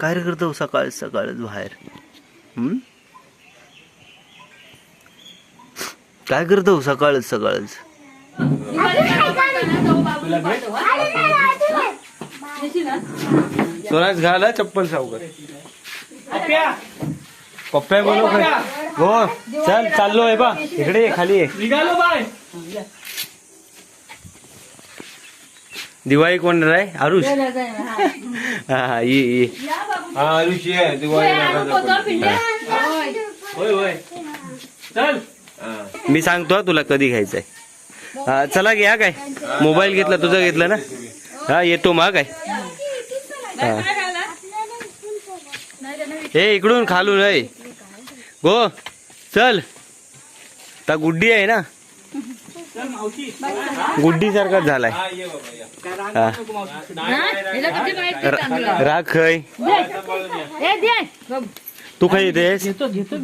काय रे करतो सकाळ सकाळच बाहेर. हम्म? काय करतो सकाळच सकाळच. स्वराज घाला चप्पल सावकर. पप्प्या बोलव हो चल चाललो आहे बा. इकडे ये, खाली ये. निघालो बाय. दिवाळी कोण राय आरुष. हा हा ये ये. हा आरुषी आहे दिवाळी होय होय. चल. मी सांगतो तुला कधी घ्यायचंय. हा चला घ्या काय. मोबाईल घेतला तुझा घेतला ना? हा येतो मग काय. हा. हे इकडून खालून आहे गो चल. ता गुड्डी आहे ना? चल मावशी. गुड्डी सारखाच झालाय. हा ये बाबा या. रा- राग खय तू खाय येतेस घेतो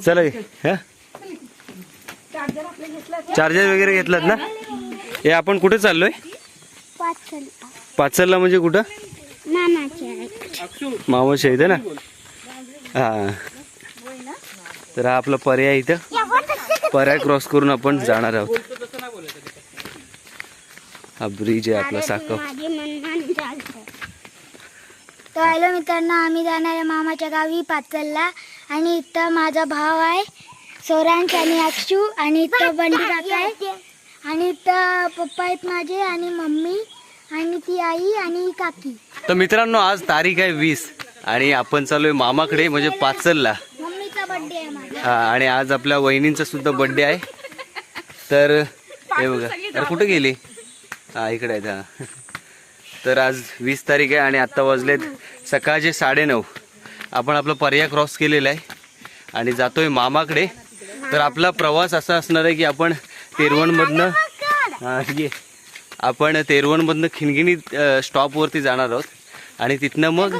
चला चार्जर वगैरे घेतलात ना? हे आपण कुठे चाललोय? पाचलला म्हणजे कुठं? मामाच्या इथं ना? हा. तर हा आपला पर्याय इथं. पर्याय क्रॉस करून आपण जाणार आहोत. हा ब्रिज आहे आपला साकव तर हॅलो मित्रांनो आम्ही जाणार आहे मामाच्या गावी पाचलला. आणि इथं माझा भाव आहे सोरांश आणि अक्षू. आणि इथं बंडी काका आहे. आणि इथं पप्पा आहेत माझे आणि मम्मी. आणि ती आई आणि काकी. तर मित्रांनो आज तारीख आहे वीस. आणि आपण चाललोय मामाकडे म्हणजे पाचलला. मम्मीचा बड्डे आहे माझा. हा आणि आज आपल्या वहिनींचा सुद्धा बर्थडे आहे. तर हे बघा. तर कुठे गेली? हा इकडे आहेत हा तर आज वीस तारीख आहे आणि आत्ता वाजलेत सकाळचे साडेनऊ. आपण आपला पर्याय क्रॉस केलेला आहे आणि जातोय मामाकडे. तर आपला प्रवास असा असणार आहे की आपण तेरवणमधनं ये. आपण तेरवणमधनं खिणगिणी स्टॉपवरती जाणार आहोत. आणि तिथनं मग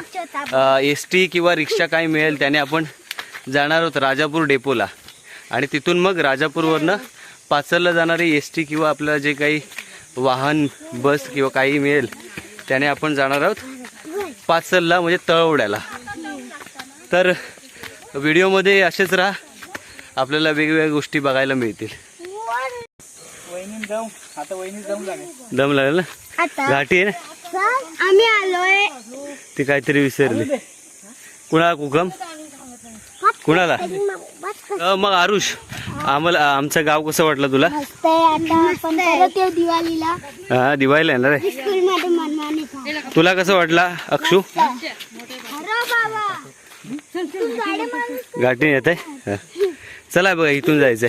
एस टी किंवा रिक्षा काय मिळेल त्याने आपण जाणार आहोत राजापूर डेपोला. आणि तिथून मग राजापूरवरनं पाचरला जाणारी एस टी किंवा आपल्याला जे काही वाहन बस किंवा काही मिळेल त्याने आपण जाणार आहोत पाचलला म्हणजे तळवड्याला. तर व्हिडिओमध्ये असेच राहा आपल्याला वेगवेगळ्या गोष्टी बघायला मिळतील. दम लागेल ना? आता. घाटी आहे ना? आम्ही आलोय. ती काहीतरी विसरली. कुणाला कुकम? कुणाला? मग आरुष. आम्हाला आमचं गाव कसं वाटलं तुला? मस्त आहे आता. आपण परत येऊ दिवाळीला. हा दिवाळीला येणार आहे. स्कूलमध्ये मनमानी तुला कसं वाटला अक्षू? अरे बाबा. तू गाडी मारून घाटीने येत आहे चला बघा इथून जायचंय.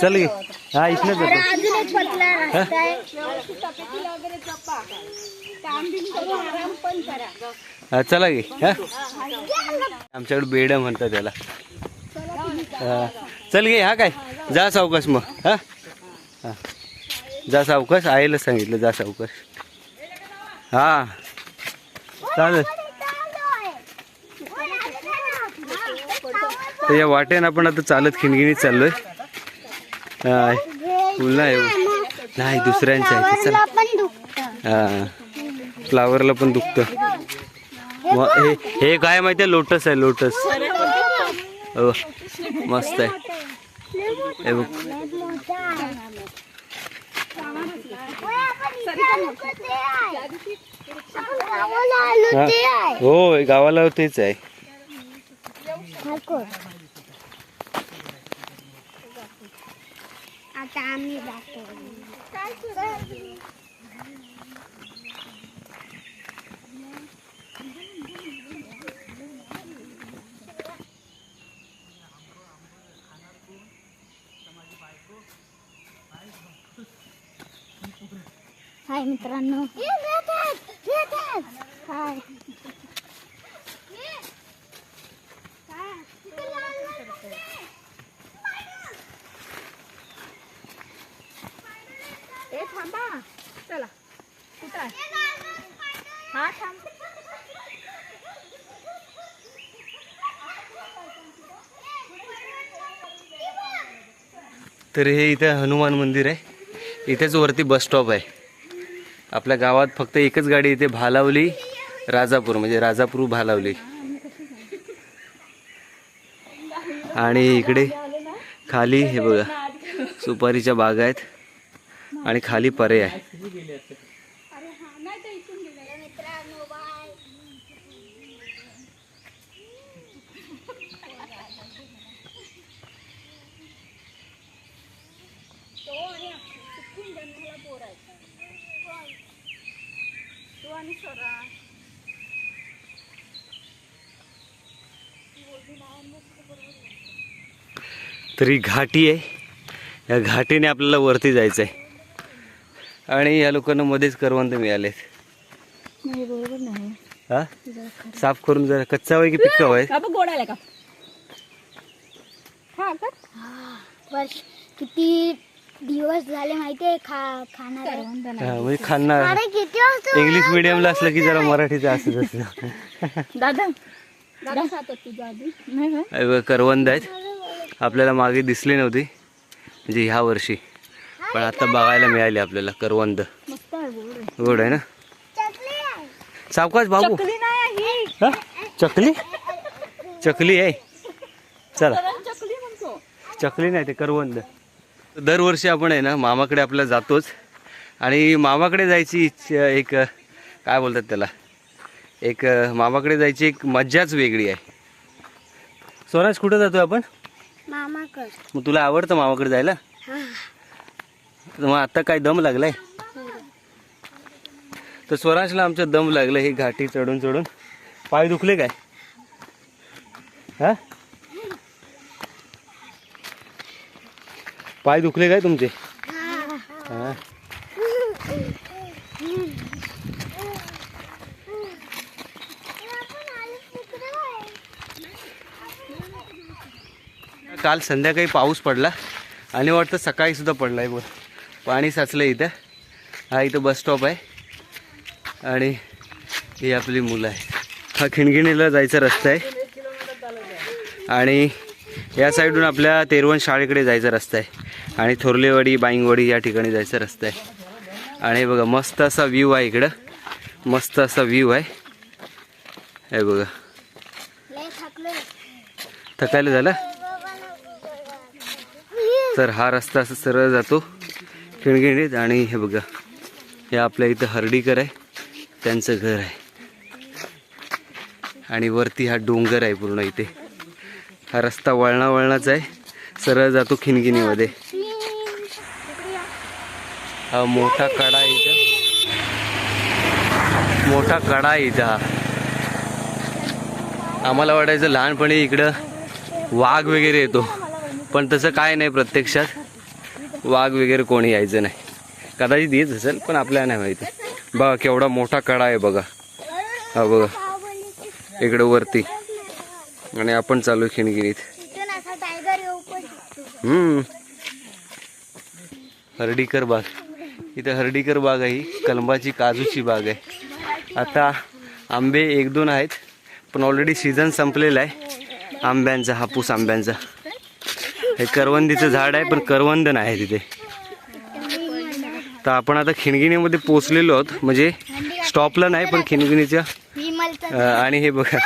चल गे. हा हा चला गे हा? आमच्याकडे बेड म्हणतात त्याला. चल गे हा काय? जा सावकाश मग हा? हा. जा सावकाश आईला सांगितलं जा सावकाश. हा. चालेल. तर या वाटेन आपण आता चालत खिणगिणीत चाललोय. हा फुल नाही हो. नाही दुसऱ्यांचं आहे चला. हा फ्लावरला पण दुखतं. मग हे हे काय माहिती आहे? लोटस आहे लोटस हो मस्त आहे. हे बघ. हो. गावाला तेच आहे. आता आम्ही जातो हाय मित्रांनो हाय ए थांबा चला कुठं आहे हा थांब तर हे इथं हनुमान मंदिर आहे. इथेच वरती बस स्टॉप आहे. आपल्या गावात फक्त एकच गाडी इथे भालावली राजापूर म्हणजे राजापूर भालावली. आणि इकडे खाली हे बघा सुपारीच्या बागा आहेत आणि खाली पर्याय आहे. तरी घाटी आहे. या घाटीने आपल्याला वरती जायचं आहे आणि या लोकांना मध्येच करवंत मिळालेत. नाही बरोबर नाही. हा? साफ करून जरा कच्चा वय की पिक्का वय का बघ गोड आलाय का? हा का वर्ष किती दिवस झाले माहितीये खा खाणार. हा, म्हणजे खाणार. इंग्लिश मिडियमला असलं की जरा मराठीचं असत असतं. दादा. हे करवंद आहेत. आपल्याला मागे दिसली नव्हती. म्हणजे ह्या वर्षी. पण आता बघायला मिळाली आपल्याला करवंद. गोड आहे ना. सावकाश बाबू चकली ही. हा? चकली? चकली आहे. चला. चकली नाही ते करवंद. दरवर्षी आपण आहे ना मामाकडे आपल्याला जातोच. आणि मामाकडे जायची एक काय बोलतात त्याला? एक मामाकडे जायची एक मज्जाच वेगळी आहे. स्वराज कुठं जातोय आपण? मामाकड मग तुला आवडतं मामाकडे जायला? तर मग आता काय दम लागलाय? तर स्वराजला आमच्या दम लागलं हे घाटी चढून चढून. पाय दुखले काय? हा? पाय दुखले काय तुमचे? हा. काल संध्याकाळी पाऊस पडला. आणि वाटतं सकाळी सुद्धा पडला आहे बोल. पाणी साचलं इथं. हा इथं बस स्टॉप आहे. आणि ही आपली मुलं आहे. हा खिणगिणीला जायचा रस्ता आहे. आणि या साईडून आपल्या तेरवण शाळेकडे जायचा रस्ता आहे. आणि थोरलेवाडी बाईंगवाडी या ठिकाणी जायचा रस्ता आहे. आणि बघा मस्त असा व्ह्यू आहे इकडं. मस्त असा व्ह्यू आहे. हे बघा. थकायला झालं? तर हा रस्ता असं सरळ जातो खिणगिणीत आणि हे बघा हे आपल्या इथं हर्डीकर आहे त्यांचं घर आहे. आणि वरती हा डोंगर आहे पूर्ण इथे. हा रस्ता वळणा वळणाचा आहे सरळ जातो खिणगिणीमध्ये हा मोठा कडा इथं. मोठा कडा इथं हा. आम्हाला वाटायचं लहानपणी इकडं वाघ वगैरे येतो. पण तसं काय नाही प्रत्यक्षात. वाघ वगैरे कोणी यायचं नाही. कदाचित येत असेल पण आपल्याला नाही माहिती. बघा केवढा मोठा कडा आहे बघा. हा बघा. इकडं वरती. आणि आपण चालू खिणगिरीत खिणगिणीत हम्म. हर्डीकर बाग. इथं हर्डीकर बाग आहे. कलंबाची काजूची बाग आहे. आता आंबे एक दोन आहेत पण ऑलरेडी सीझन संपलेला आहे. आंब्यांचा हापूस आंब्यांचा. हे करवंदीचं झाड आहे पण करवंद नाही तिथे. तर आपण आता खिणगिणीमध्ये पोचलेलो आहोत. म्हणजे स्टॉपला नाही पण खिणगिणीच्या आणि हे बघा.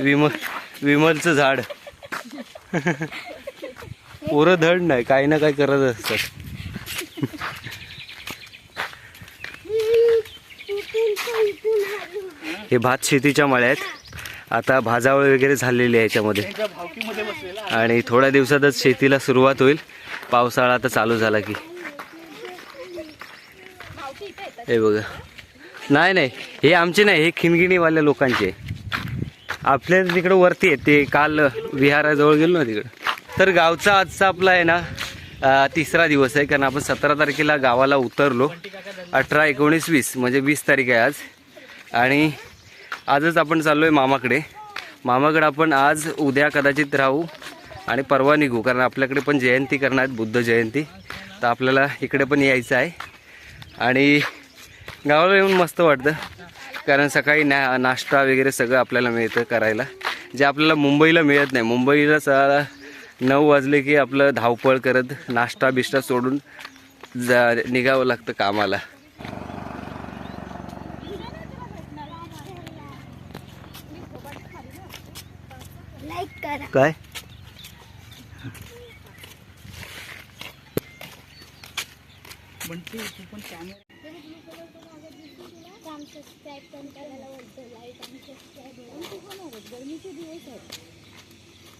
विमल विमलचं झाड. पोरं धड नाही काही ना काही करत असतात. हे भात शेतीच्या मळ्यात. आता भाजावळ वगैरे झालेली आहे याच्यामध्ये. आणि थोड्या दिवसातच शेतीला सुरुवात होईल. पावसाळा आता चालू झाला की. हे बघा. नाही नाही. हे आमचे नाही हे खिनगिणीवाल्या लोकांचे आहे. आपल्या तिकडं वरती आहे. ते काल विहाराजवळ गेलो ना तिकडं. तर गावचा आजचा आपला आहे ना तिसरा दिवस आहे. कारण आपण सतरा तारखेला गावाला उतरलो. अठरा एकोणीस वीस म्हणजे वीस तारीख आहे आज. आणि आजच आपण चाललो आहे मामाकडे. मामाकडे आपण आज उद्या कदाचित राहू आणि परवा निघू कारण आपल्याकडे पण जयंती करणार आहेत बुद्ध जयंती. तर आपल्याला इकडे पण यायचं आहे. आणि गावाला येऊन मस्त वाटतं कारण सकाळी ना नाश्ता वगैरे सगळं आपल्याला मिळतं करायला. जे आपल्याला मुंबईला मिळत नाही. मुंबईला स नऊ वाजले की आपलं धावपळ करत नाश्ता बिष्टा सोडून जा निघावं लागतं कामाला लाईक करा काय?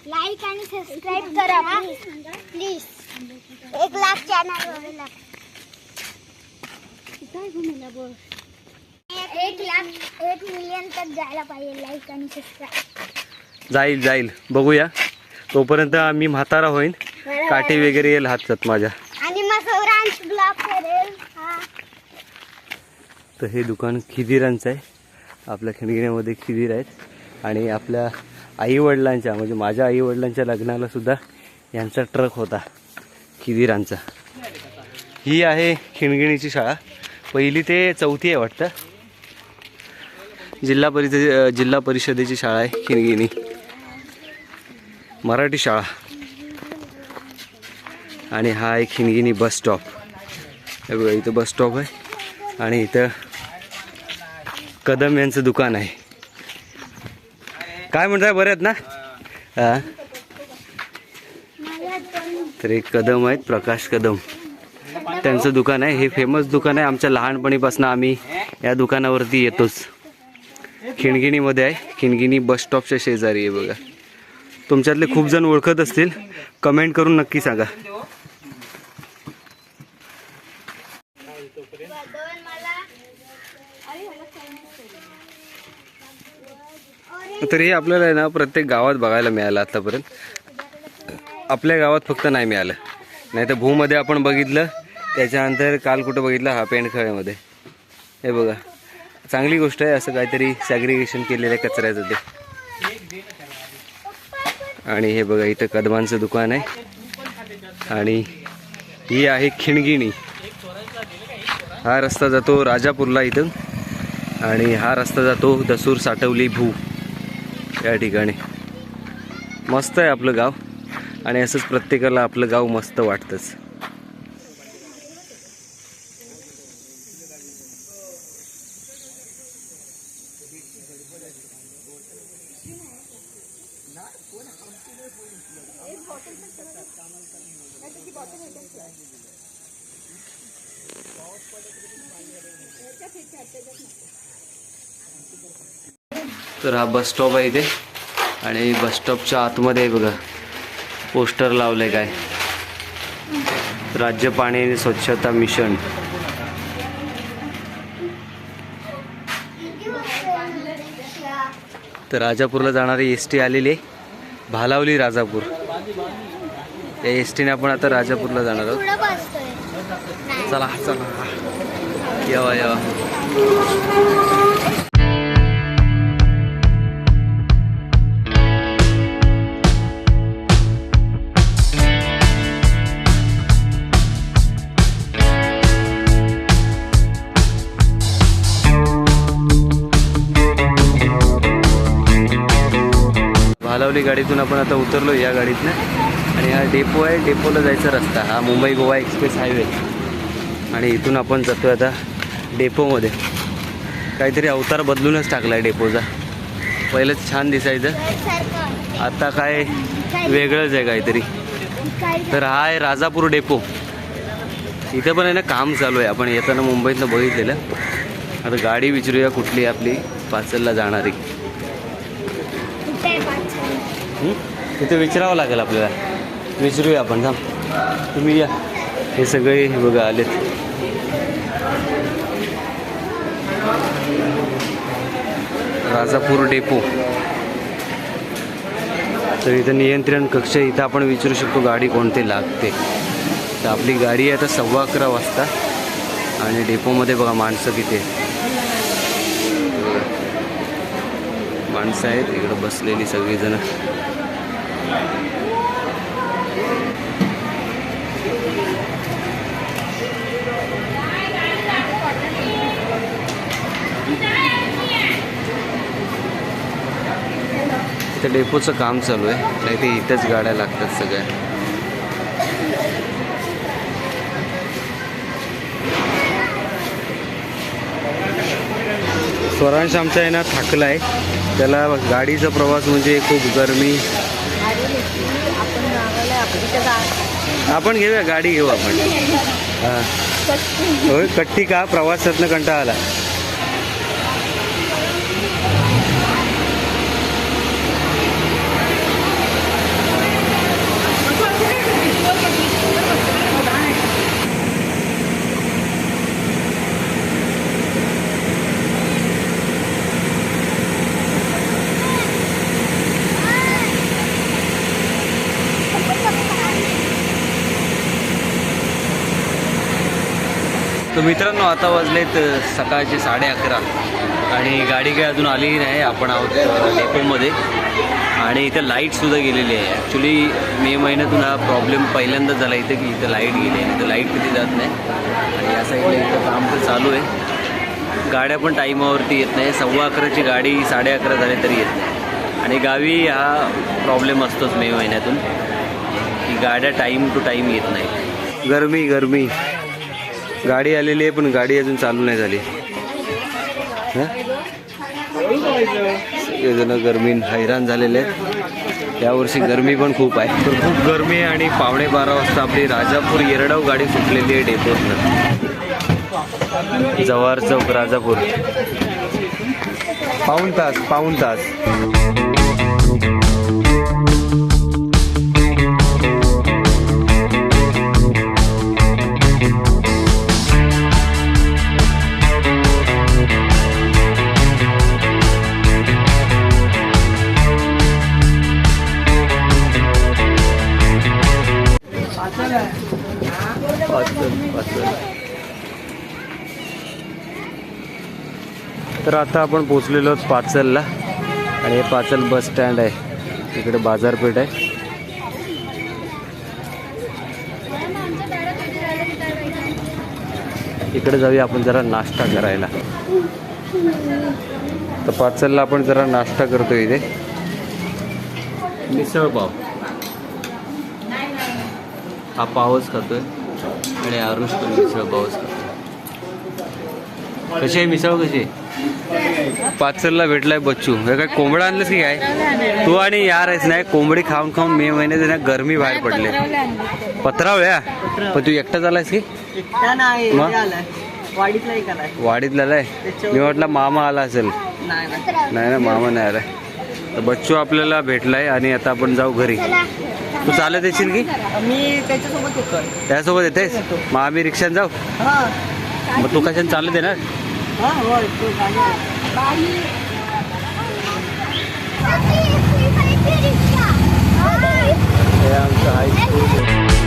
लाईक आणि सबस्क्राईब करा प्लीज एक लाख चॅनल एक लाख. एक मिलियन तक जायला पाहिजे लाईक आणि सबस्क्राईब जाईल जाईल. बघूया. तोपर्यंत आम्ही म्हातारा होईन. काठी वगैरे येईल हातात माझ्या. हा. तर हे दुकान खिदिरांचं आहे. आपल्या खिणगिऱ्यामध्ये खिदीर आहेत. आणि आपल्या आईवडिलांच्या म्हणजे माझ्या आईवडिलांच्या लग्नाला सुद्धा यांचा ट्रक होता. खिदिरांचा. ही आहे खिणगिणीची शाळा. पहिली ते चौथी आहे वाटतं. जिल्हा परिषदे जिल्हा परिषदेची शाळा आहे खिणगिणी. मराठी शाळा. आणि हा एक खिणगिणी बस स्टॉप. हे बघा इथं बस स्टॉप आहे. आणि इथं कदम यांचं दुकान आहे. काय म्हणताय बरं आहेत ना? तर एक कदम आहेत प्रकाश कदम. त्यांचं दुकान आहे. हे फेमस दुकान आहे. आमच्या लहानपणीपासून आम्ही या दुकानावरती येतोच. खिणगिणीमध्ये आहे. खिणगिणी बस स्टॉपच्या शेजारी आहे बघा. तुमच्यातले खूप जण ओळखत असतील कमेंट करून नक्की सांगा. तर हे आपल्याला आहे ना प्रत्येक गावात बघायला मिळालं आतापर्यंत. आपल्या गावात फक्त नाही मिळालं. नाही तर भूमध्ये आपण बघितलं त्याच्यानंतर काल कुठं बघितलं हा पेंडखळ्यामध्ये हे बघा. चांगली गोष्ट आहे असं काहीतरी सॅग्रिगेशन केलेलं आहे कचऱ्याचं ते. आणि हे बघा इथं कदमांचं दुकान आहे. आणि ही आहे खिणगिणी. हा रस्ता जातो राजापूरला इथं. आणि हा रस्ता जातो दसूर साठवली भू या ठिकाणी. मस्त आहे आपलं गाव. आणि असंच प्रत्येकाला आपलं गाव मस्त वाटतंच. हा बस स्टॉप आहे इथे. आणि बस स्टॉपच्या आतमध्ये आहे बघा पोस्टर लावलंय काय? राज्य पाणी आणि स्वच्छता मिशन. तर राजापूरला जाणारी एस टी आलेली आहे भालावली राजापूर. या एस टीने आपण आता राजापूरला जाणार आहोत. चला चला. येवा येवा. भालावली गाडीतून आपण आता उतरलो या गाडीतनं. आणि हा डेपो आहे. डेपोला जायचा रस्ता. हा मुंबई गोवा एक्सप्रेस हायवे. आणि इथून आपण जातो आता डेपोमध्ये. काहीतरी अवतार बदलूनच टाकला आहे डेपोचा. पहिलंच छान दिसायचं. आता काय वेगळंच आहे काहीतरी. तर हा आहे राजापूर डेपो. इथं पण आहे ना काम चालू आहे. आपण येताना मुंबईतनं बघितलेलं. आता गाडी विचारूया कुठली आपली पाचलला जाणारी. तिथे विचारावं लागेल आपल्याला. विचारूया आपण थांब. तुम्ही या. हे सगळे बघा आलेत. राजापूर डेपो. तर इथं नियंत्रण कक्ष इथं आपण विचारू शकतो गाडी कोणते लागते. तर आपली गाडी आहे आता सव्वा अकरा वाजता. आणि डेपोमध्ये बघा माणसं किती माणसं आहेत. इकडं बसलेली सगळीजणं. इथं डेपोचं काम चालू आहे. नाही ते इथंच गाड्या लागतात सगळ्या. स्वरांश आमचा आहे ना थाकला आहे त्याला गाडीचा प्रवास म्हणजे खूप गरमी. आपण घेऊया गाडी घेऊ आपण. हां. होय कट्टी का? प्रवासातनं कंटाळा आला. तर मित्रांनो आता वाजलेत सकाळचे साडे अकरा. आणि गाडी काही अजून आलेली नाही आपण आहोत डेपोमध्ये. आणि इथं लाईटसुद्धा गेलेली आहे. ॲक्च्युली मे महिन्यातून हा प्रॉब्लेम पहिल्यांदाच झाला इथं की इथं लाइट गेली आहे इथं लाइट कधी जात नाही. आणि या साईडला इथं काम तर चालू आहे. गाड्या पण टाईमावरती येत नाही. सव्वा अकराची गाडी साडे अकरा झाले तरी येत नाही. आणि गावी हा प्रॉब्लेम असतोच मे महिन्यातून की गाड्या टाईम टू टाईम येत नाही गरमी गरमी. गाडी आलेली आहे पण गाडी अजून चालू नाही झाली. हं? सगळेजण गरमीन हैराण झालेले आहेत. यावर्षी गरमी पण खूप आहे. तर खूप गरमी आहे आणि पावणे बारा वाजता आपली राजापूर येरडाव गाडी सुटलेली आहे डेपोतनं. जवाहर चौक राजापूर. पाऊण तास पाऊण तास. तर आता आपण पोचलेलो आहोत पाचलला. आणि हे पाचल बस स्टँड आहे. इकडे बाजारपेठ आहे. इकडे जाऊया आपण जरा नाश्ता करायला. तर पाचलला आपण जरा नाश्ता करतो इथे. मिसळ पाव. हा पावच खातोय. आणि आरुष पण मिसळ खातो कशी आहे मिसळ कशी? आहे पाचलला भेटलाय बच्चू. हे काय कोंबडा आणलंस की काय? तू आणि यार आहेस नाही कोंबडी खाऊन खाऊन मे महिन्यात ना गरमी बाहेर पडले. पत्रावळ्या पण तू एकटा झालायस की? हे वाडीतला आलाय. मी म्हटलं मामा आला असेल. नाही नाही. नाही ना मामा नाही आलाय. तर बच्चू आपल्याला भेटलाय आणि आता आपण जाऊ घरी. तू चालत येशील की? मी त्याच्यासोबत येतोय. त्यासोबत येतेस? मग आम्ही रिक्षात जाऊ? हा. मग तू कशाने चालत येणार? हा. हे आमचं हायस्कूल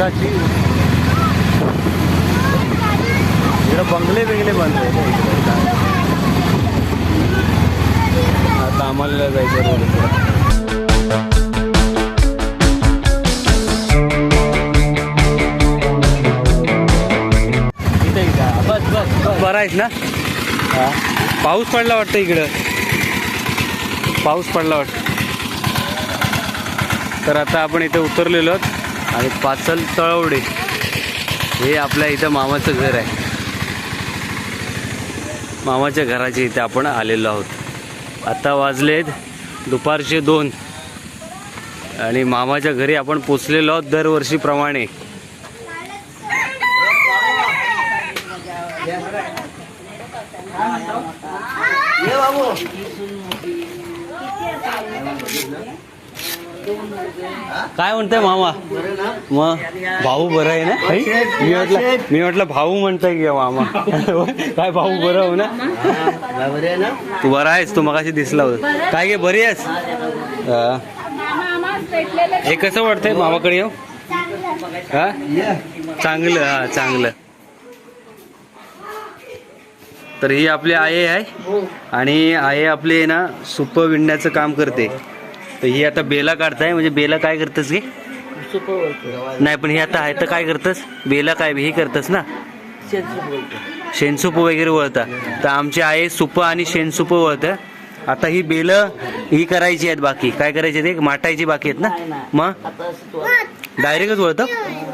ऊसाची इकडं बंगले बिंगले बनले आता आम्हाला जायचं रोड बस बस बस. बरं आहेस ना? पाऊस पडला वाटतं इकडं. पाऊस पडला वाटतं. तर आता आपण इथे उतरलेलो आहोत. आणि पाचल तळवडे. हे आपल्या इथं मामाचं घर आहे. मामाच्या घराच्या इथे आपण आलेलो आहोत. आता वाजलेत दुपारचे दोन. आणि मामाच्या घरी आपण पोचलेलो आहोत दरवर्षीप्रमाणे. बाबू. काय म्हणताय मामा? मग भाऊ बरं आहे ना? मी म्हटलं मी म्हटलं भाऊ म्हणताय की मामा. काय भाऊ बरं हो ना? तू बरा आहेस तू मगाशी दिसला होता. काय गे बरी आहेस? हे. कसं वाटतंय मामाकडे येऊ हा? चांगलं हा चांगलं. तर ही आपली आई आहे. आणि आई आपली ना सुप विणण्याचं काम करते. तर ही आता बेला काढताय म्हणजे बेला काय करतस की? नाही पण ही आता आहे तर काय करतस? बेला काय हे करतस ना? शेणसूप वगैरे वळता. तर आमची आहे सुप आणि शेणसूप वळतं. आता ही बेल ही करायची आहेत बाकी. काय करायची आहेत माटायची बाकी आहेत ना? मग? डायरेक्टच वळतं?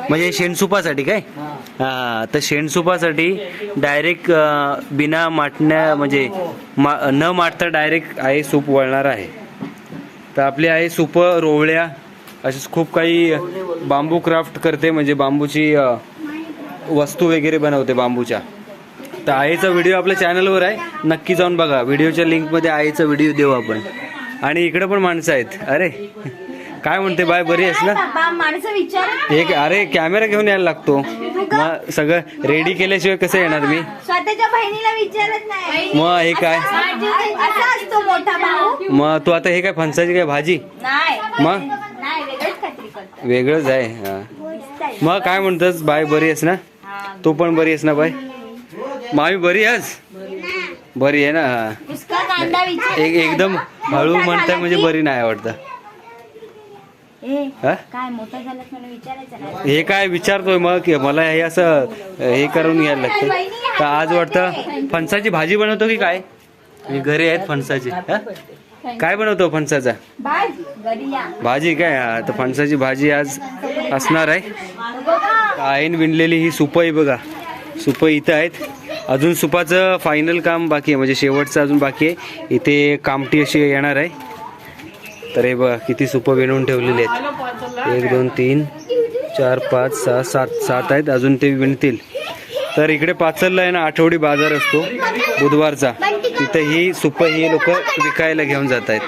म्हणजे शेणसुपासाठी काय? हा तर शेणसुपासाठी डायरेक्ट बिना माटण्या म्हणजे मा न माटता डायरेक्ट आहे सूप वळणार आहे. तर आपली आहे सुप रोवळ्या असेच खूप काही बांबू क्राफ्ट करते म्हणजे बांबूची वस्तू वगैरे बनवते बांबूच्या. तर आईचा व्हिडिओ आपल्या चॅनलवर आहे. नक्की जाऊन बघा. व्हिडिओच्या लिंकमध्ये आईचा व्हिडिओ देऊ आपण. आणि इकडं पण माणसं आहेत. अरे! काय म्हणते बाय बरी आहेस ना? माणसं विचार. एक अरे कॅमेरा घेऊन यायला लागतो. मग सगळं रेडी केल्याशिवाय कसं येणार मी? स्वतःच्या बहिणीला विचारत नाही. मग हे काय? असा असतो मोठा भाऊ. मग तू आता हे काय फणसाची काय भाजी? नाही. मग? नाही वेगळंच काहीतरी करतो. वेगळंच आहे हा. मग काय म्हणतोस? बाय बरी आहेस ना? तू पण बरी आहेस ना बाय? मामी बरी आहेस? बरी आहे ना हा. उसका कांदा विचार एक एकदम हळू म्हणताय म्हणजे बरी नाही वाटतं ए हा? काय मोठं झालं म्हणून विचारायचं नाही. हे काय विचारतोय मग? की मला हे असं हे करून घ्यायला लागतं तर आज वाटतं फणसाची भाजी बनवतो की काय? हे घरी आहेत फणसाची हा? काय बनवतो फणसाचा? बाय घरी या भाजी काय? हा तर फणसाची भाजी आज असणार आहे. आईन विणलेली ही सुपं आहे बघा. सुपं इथं आहेत. अजून सुपाचं फायनल काम बाकी आहे. म्हणजे शेवटचं अजून बाकी आहे. इथे कामटी अशी येणार आहे. तर हे बघा किती सुपं विणून ठेवलेली आहेत. एक दोन तीन चार पाच सहा सात सात आहेत. अजून ते विणतील तर इकडे पाचलला आहे ना आठवडी बाजार असतो बुधवारचा. तिथं ही सुपं ही लोक विकायला घेऊन जात आहेत.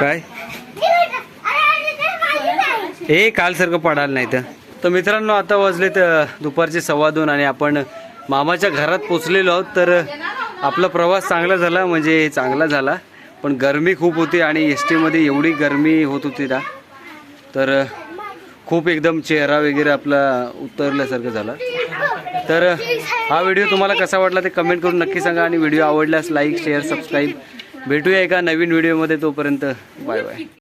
काय? हे कालसारखं पडायला पडाल नाही तर तर मित्रांनो आता वाजले तर दुपारचे सव्वा दोन आणि आपण मामाच्या घरात पोचलेलो आहोत. तर आपला प्रवास चांगला झाला म्हणजे चांगला झाला. पण गरमी खूप होती आणि एस टीमध्ये एवढी गरमी होत होती ना तर खूप एकदम चेहरा वगैरे आपला उतरल्यासारखं झाला. तर हा व्हिडिओ तुम्हाला कसा वाटला ते कमेंट करून नक्की सांगा आणि व्हिडिओ आवडल्यास लाईक शेअर सबस्क्राईब. भेटूया एका नवीन व्हिडिओमध्ये तोपर्यंत. Bye bye.